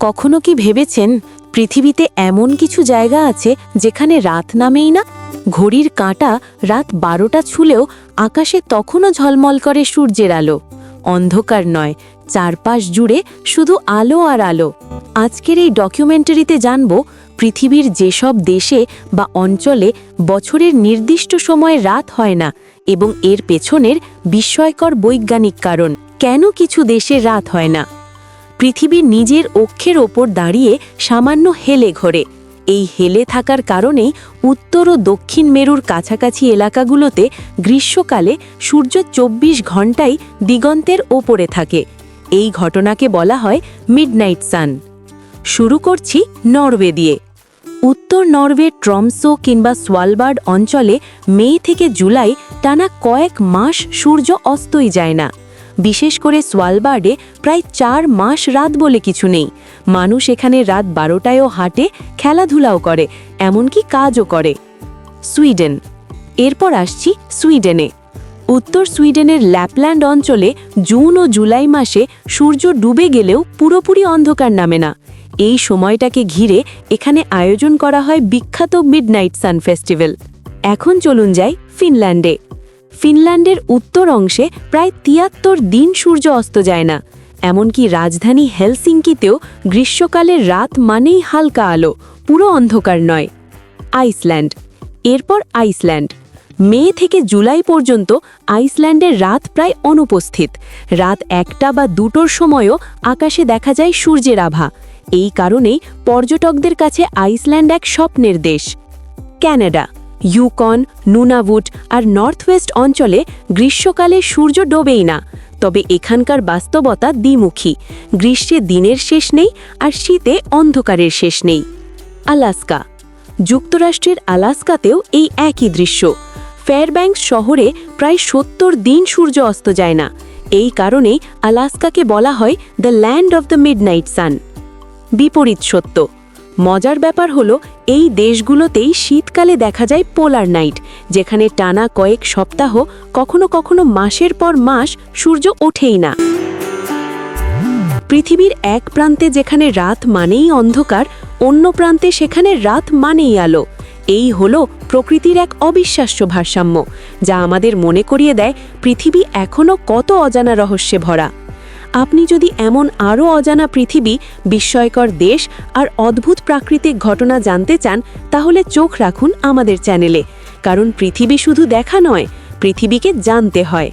কখনো কি ভেবেছেন পৃথিবীতে এমন কিছু জায়গা আছে যেখানে রাত নামেই না? ঘড়ির কাঁটা রাত বারোটা ছুলেও আকাশে তখনও ঝলমল করে সূর্যের আলো। অন্ধকার নয়, চারপাশ জুড়ে শুধু আলো আর আলো। আজকের এই ডকুমেন্টারিতে জানব পৃথিবীর যেসব দেশে বা অঞ্চলে বছরের নির্দিষ্ট সময়ে রাত হয় না এবং এর পেছনের বিস্ময়কর বৈজ্ঞানিক কারণ। কেন কিছু দেশে রাত হয় না? পৃথিবীর নিজের অক্ষের ওপর দাঁড়িয়ে সামান্য হেলে ঘোরে। এই হেলে থাকার কারণেই উত্তর ও দক্ষিণ মেরুর কাছাকাছি এলাকাগুলোতে গ্রীষ্মকালে সূর্য চব্বিশ ঘন্টাই দিগন্তের ওপরে থাকে। এই ঘটনাকে বলা হয় মিডনাইট সান। শুরু করছি নরওয়ে দিয়ে। উত্তর নরওয়ে ট্রমসো কিংবা সোয়ালবার্ড অঞ্চলে মে থেকে জুলাই টানা কয়েক মাস সূর্য অস্তই যায় না। বিশেষ করে সোয়ালবার্ডে প্রায় চার মাস রাত বলে কিছু নেই। মানুষ এখানে রাত বারোটায়ও হাঁটে, খেলাধুলাও করে, এমনকি কাজও করে। সুইডেন। এরপর আসছি সুইডেনে। উত্তর সুইডেনের ল্যাপল্যান্ড অঞ্চলে জুন ও জুলাই মাসে সূর্য ডুবে গেলেও পুরোপুরি অন্ধকার নামে না। এই সময়টাকে ঘিরে এখানে আয়োজন করা হয় বিখ্যাত মিডনাইট সান ফেস্টিভ্যাল। এখন চলুন যাই ফিনল্যান্ডে। ফিনল্যান্ডের উত্তর অংশে প্রায় তিয়াত্তর দিন সূর্য অস্ত যায় না। এমনকি রাজধানী হেলসিঙ্কিতেও গ্রীষ্মকালের রাত মানেই হালকা আলো, পুরো অন্ধকার নয়। আইসল্যান্ড। এরপর আইসল্যান্ড। মে থেকে জুলাই পর্যন্ত আইসল্যান্ডের রাত প্রায় অনুপস্থিত। রাত একটা বা দুটোর সময়ও আকাশে দেখা যায় সূর্যের আভা। এই কারণেই পর্যটকদের কাছে আইসল্যান্ড এক স্বপ্নের দেশ। ক্যানাডা। ইউকন নুনাভুট আর নর্থ ওয়েস্ট অঞ্চলে গ্রীষ্মকালে সূর্য ডোবেই না, তবে এখানকার বাস্তবতা দ্বিমুখী। গ্রীষ্মে দিনের শেষ নেই আর শীতে অন্ধকারের শেষ নেই। আলাস্কা। যুক্তরাষ্ট্রের আলাস্কাতেও এই একই দৃশ্য। ফেয়ারব্যাঙ্কস শহরে প্রায় সত্তর দিন সূর্য অস্ত যায় না। এই কারণেই আলাস্কাকে বলা হয় the land of the midnight sun বিপরীত সত্য। মজার ব্যাপার হলো, এই দেশগুলোতেই শীতকালে দেখা যায় পোলার নাইট, যেখানে টানা কয়েক সপ্তাহ, কখনো কখনো মাসের পর মাস সূর্য ওঠেই না। পৃথিবীর এক প্রান্তে যেখানে রাত মানেই অন্ধকার, অন্য প্রান্তে সেখানে রাত মানেই আলো। এই হলো প্রকৃতির এক অবিশ্বাস্য ভারসাম্য, যা আমাদের মনে করিয়ে দেয় পৃথিবী এখনও কত অজানা রহস্যে ভরা। আপনি যদি এমন আরও অজানা পৃথিবী, বিস্ময়কর দেশ আর অদ্ভুত প্রাকৃতিক ঘটনা জানতে চান, তাহলে চোখ রাখুন আমাদের চ্যানেলে। কারণ পৃথিবী শুধু দেখা নয়, পৃথিবীকে জানতে হয়।